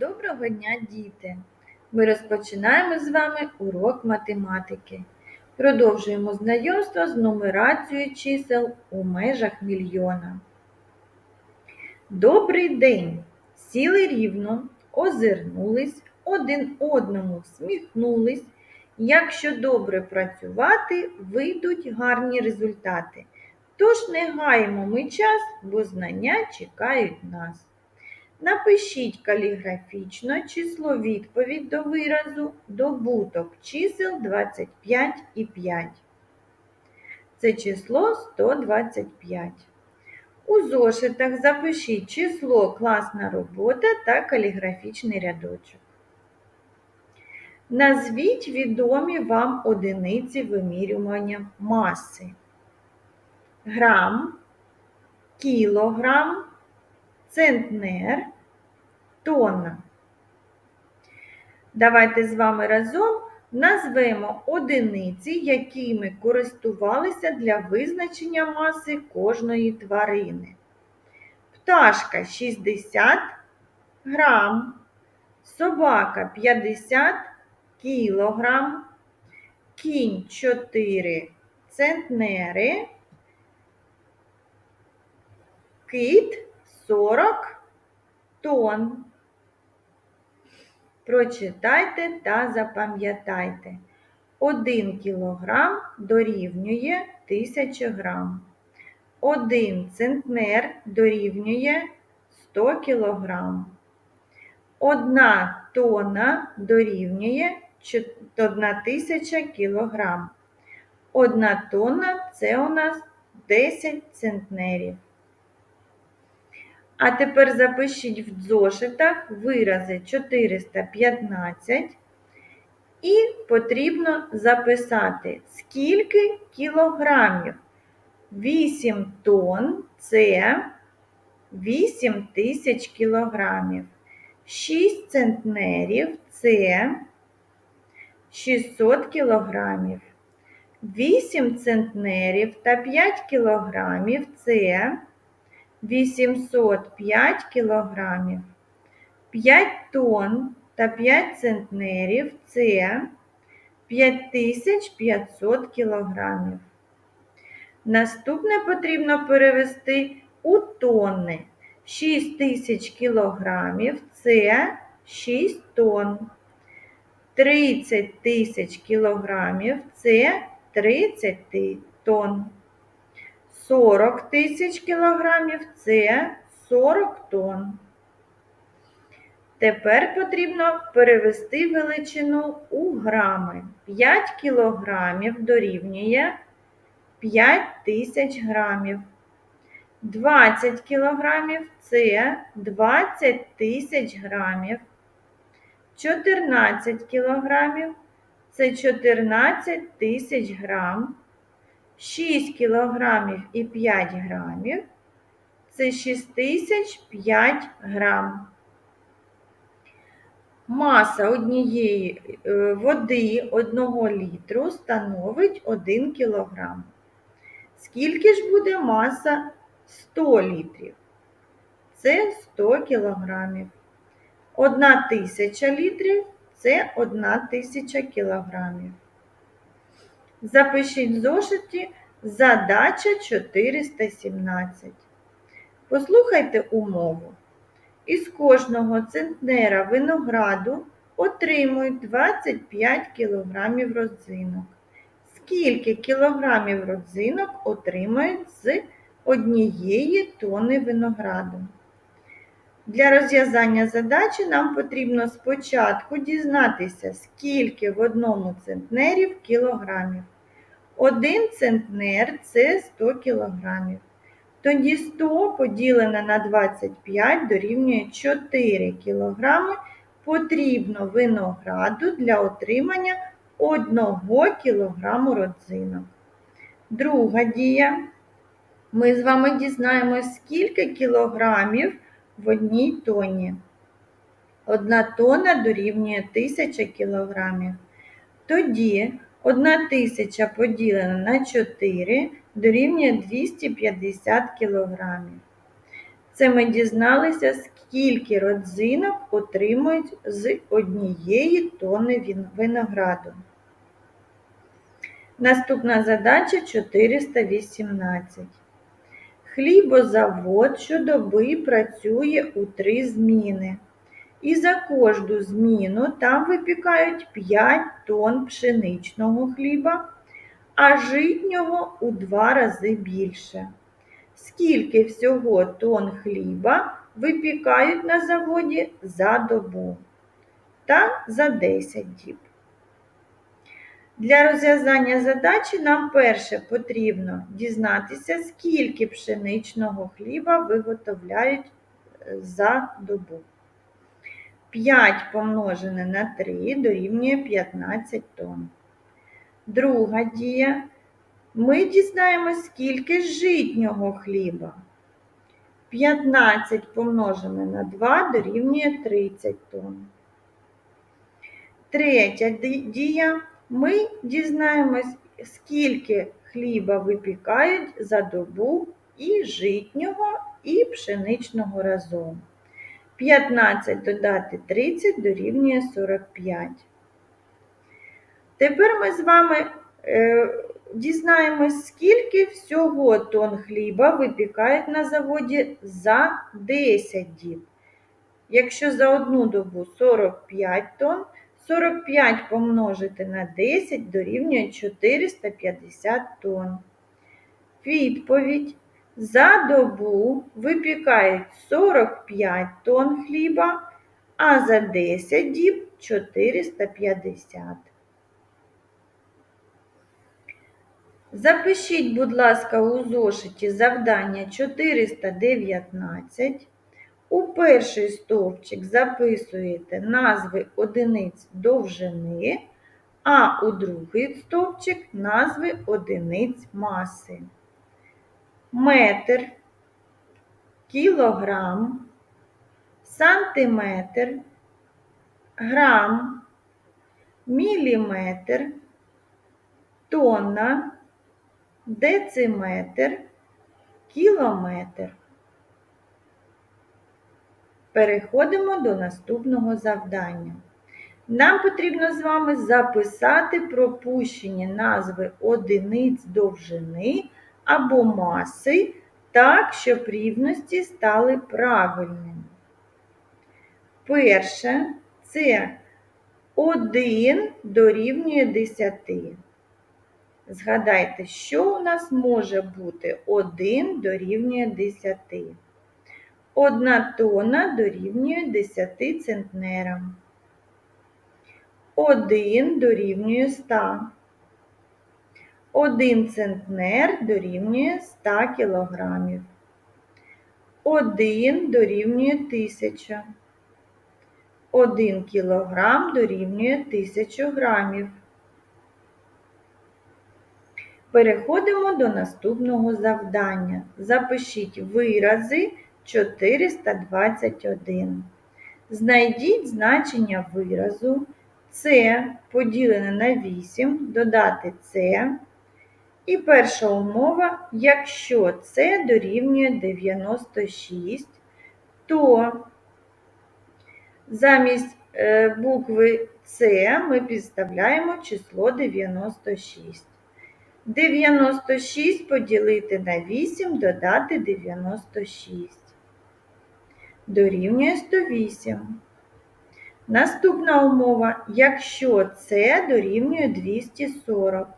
Доброго дня, діти! Ми розпочинаємо з вами урок математики. Продовжуємо знайомство з нумерацією чисел у межах мільйона. Добрий день! Сіли рівно, озирнулись, один одному всміхнулись. Якщо добре працювати, вийдуть гарні результати. Тож не гаємо ми час, бо знання чекають нас. Напишіть каліграфічно число відповідь до виразу добуток чисел 25 і 5. Це число 125. У зошитах запишіть число класна робота та каліграфічний рядочок. Назвіть відомі вам одиниці вимірювання маси. Грам, кілограм, центнер, тонна. Давайте з вами разом назвемо одиниці, якими користувалися для визначення маси кожної тварини. Пташка 60 грам, собака 50 кілограм, кінь 4 центнери, кит 40 тонн. Прочитайте та запам'ятайте. 1 кілограм дорівнює 1000 грам. 1 центнер дорівнює 100 кілограм. 1 тонна дорівнює 1000 кілограм. 1 тонна це у нас 10 центнерів. А тепер запишіть в зошитах вирази 415 і потрібно записати, скільки кілограмів. 8 тонн це 8 тисяч кілограмів. 6 центнерів це 600 кілограмів. 8 центнерів та 5 кілограмів це 805 кілограмів. 5 тонн та 5 центнерів це 5500 кілограмів. Наступне потрібно перевести у тонни. 6000 кілограмів це 6 тонн. 30 тисяч кілограмів це 30 тонн. 40 тисяч кілограмів це 40 тонн. Тепер потрібно перевести величину у грами. 5 кілограмів дорівнює 5 тисяч грамів. 20 кілограмів це 20 тисяч грамів. 14 кілограмів це 14 тисяч грам. 6 кілограмів і 5 грамів це 6005 грам. Маса однієї е, води 1 літру становить 1 кілограм. Скільки ж буде маса 100 літрів? Це 100 кілограмів. 1 тисяча літрів це 1 тисяча кілограмів. Запишіть в зошиті задача 417. Послухайте умову. Із кожного центнера винограду отримують 25 кг родзинок. Скільки кілограмів родзинок отримають з однієї тони винограду? Для розв'язання задачі нам потрібно спочатку дізнатися, скільки в одному центнері кілограмів. Один центнер це 100 кілограмів. Тоді 100 поділене на 25 дорівнює 4 кілограми потрібно винограду для отримання 1 кілограму родзинок. Друга дія. Ми з вами дізнаємось, скільки кілограмів в одній тоні. Одна тонна дорівнює 1000 кілограмів. Тоді 1 тисяча поділена на 4 дорівнює 250 кілограмів. Це ми дізналися, скільки родзинок отримують з однієї тони винограду. Наступна задача 418. Хлібозавод щодоби працює у три зміни. І за кожну зміну там випікають 5 тонн пшеничного хліба, а житнього у два рази більше. Скільки всього тонн хліба випікають на заводі за добу та за 10 діб? Для розв'язання задачі нам перше потрібно дізнатися, скільки пшеничного хліба виготовляють е, за добу. 5 помножене на 3 дорівнює 15 тонн. Друга дія. Ми дізнаємось, скільки житнього хліба. 15 помножене на 2 дорівнює 30 тонн. Третя дія. Ми дізнаємось, скільки хліба випікають за добу і житнього, і пшеничного разом. 15 додати 30 дорівнює 45. Тепер ми з вами е, дізнаємось, скільки всього тонн хліба випікають на заводі за 10 діб. Якщо за одну добу 45 тонн, 45 помножити на 10 дорівнює 450 тонн. Відповідь. За добу випікають 45 тонн хліба, а за 10 діб 450. Запишіть, будь ласка, у зошиті завдання 419. У перший стовпчик записуєте назви одиниць довжини, а у другий стовпчик назви одиниць маси. Метр, кілограм, сантиметр, грам, міліметр, тонна, дециметр, кілометр. Переходимо до наступного завдання. Нам потрібно з вами записати пропущені назви одиниць довжини або маси так, щоб рівності стали правильними. Перше це 1 дорівнює 10. Згадайте, що у нас може бути 1 дорівнює 10. Одна тонна дорівнює 10 центнерам. 1 дорівнює 100. 1 центнер дорівнює 100 кілограмів. 1 дорівнює 1000. 1 кілограм дорівнює 1000 грамів. Переходимо до наступного завдання. Запишіть вирази 421. Знайдіть значення виразу С поділене на 8, додати С. І перша умова, якщо С дорівнює 96, то замість е, букви С ми підставляємо число 96. 96 поділити на 8, додати 96. Дорівнює 108. Наступна умова, якщо це дорівнює 240.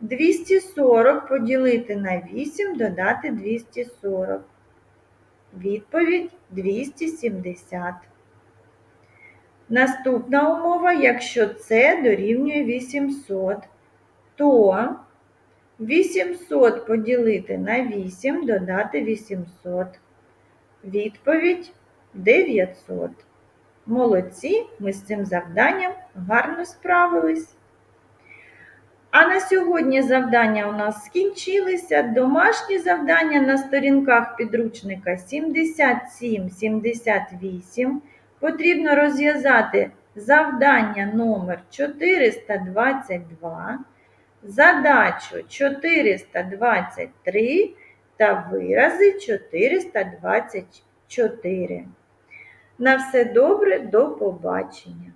240 поділити на 8, додати 240. Відповідь 270. Наступна умова, якщо це дорівнює 800, то 800 поділити на 8, додати 800. Відповідь 900. Молодці, ми з цим завданням гарно справились. А на сьогодні завдання у нас скінчилися. Домашні завдання на сторінках підручника 77-78. Потрібно розв'язати завдання номер 422, задачу 423 та вирази 424. На все добре, до побачення!